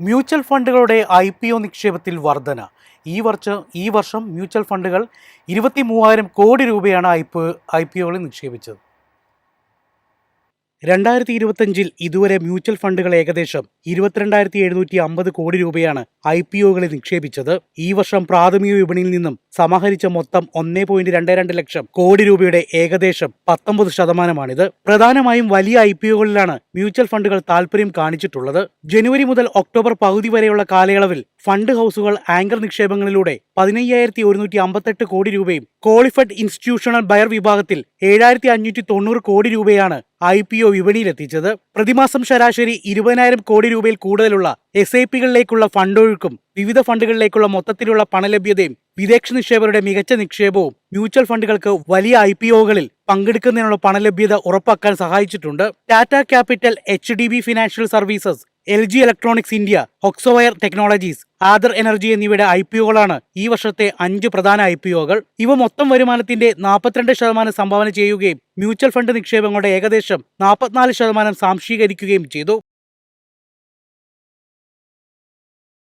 Mutual ഫണ്ടുകളുടെ I P O നിക്ഷേപത്തിൽ വർധന. ഈ വർഷം ഈ വർഷം മ്യൂച്വൽ ഫണ്ടുകൾ ഇരുപത്തി മൂവായിരം കോടി രൂപയാണ് ഐ പി ഐ പി ഒകളിൽ നിക്ഷേപിച്ചത്. രണ്ടായിരത്തി ഇരുപത്തഞ്ചിൽ ഇതുവരെ മ്യൂച്വൽ ഫണ്ടുകൾ ഏകദേശം ഇരുപത്തിരണ്ടായിരത്തി എഴുന്നൂറ്റി അമ്പത് കോടി രൂപയാണ് ഐ പി ഒകളിൽ നിക്ഷേപിച്ചത്. ഈ വർഷം പ്രാഥമിക വിപണിയിൽ നിന്നും സമാഹരിച്ച മൊത്തം ഒന്നേ പോയിന്റ് രണ്ട് രണ്ട് ലക്ഷം കോടി രൂപയുടെ ഏകദേശം പത്തൊമ്പത് ശതമാനമാണിത്. പ്രധാനമായും വലിയ ഐ പി ഒകളിലാണ് മ്യൂച്വൽ ഫണ്ടുകൾ താൽപര്യം കാണിച്ചിട്ടുള്ളത്. ജനുവരി മുതൽ ഒക്ടോബർ പകുതി വരെയുള്ള കാലയളവിൽ ഫണ്ട് ഹൗസുകൾ ആങ്കർ നിക്ഷേപങ്ങളിലൂടെ പതിനയ്യായിരത്തി ഒരുന്നൂറ്റി അമ്പത്തെട്ട് കോടി രൂപയും ക്വാളിഫൈഡ് ഇൻസ്റ്റിറ്റ്യൂഷണൽ ബയർ വിഭാഗത്തിൽ ഏഴായിരത്തി അഞ്ഞൂറ്റി തൊണ്ണൂറ് കോടി രൂപയാണ് ഐ പി ഒ വിപണിയിലെത്തിച്ചത്. പ്രതിമാസം ശരാശരി ഇരുപതിനായിരം കോടി രൂപയിൽ കൂടുതലുള്ള എസ് ഐ പികളിലേക്കുള്ള ഫണ്ടൊഴുക്കും വിവിധ ഫണ്ടുകളിലേക്കുള്ള മൊത്തത്തിലുള്ള പണലഭ്യതയും വിദേശ നിക്ഷേപകരുടെ മികച്ച നിക്ഷേപവും മ്യൂച്വൽ ഫണ്ടുകൾക്ക് വലിയ ഐ പി ഒകളിൽ പങ്കെടുക്കുന്നതിനുള്ള പണലഭ്യത ഉറപ്പാക്കാൻ സഹായിച്ചിട്ടുണ്ട്. Tata capital H D B financial services L G electronics India Hexaware technologies Ather energy എന്നിവയുടെ ഐ പി ഒകളാണ് ഈ വർഷത്തെ അഞ്ച് പ്രധാന ഐ പി ഒകൾ. ഇവ മൊത്തം വരുമാനത്തിന്റെ നാൽപ്പത്തിരണ്ട് ശതമാനം സംഭാവന ചെയ്യുകയും മ്യൂച്വൽ ഫണ്ട് നിക്ഷേപങ്ങളുടെ ഏകദേശം നാൽപ്പത്തിനാല് ശതമാനം സാംശീകരിക്കുകയും ചെയ്തു.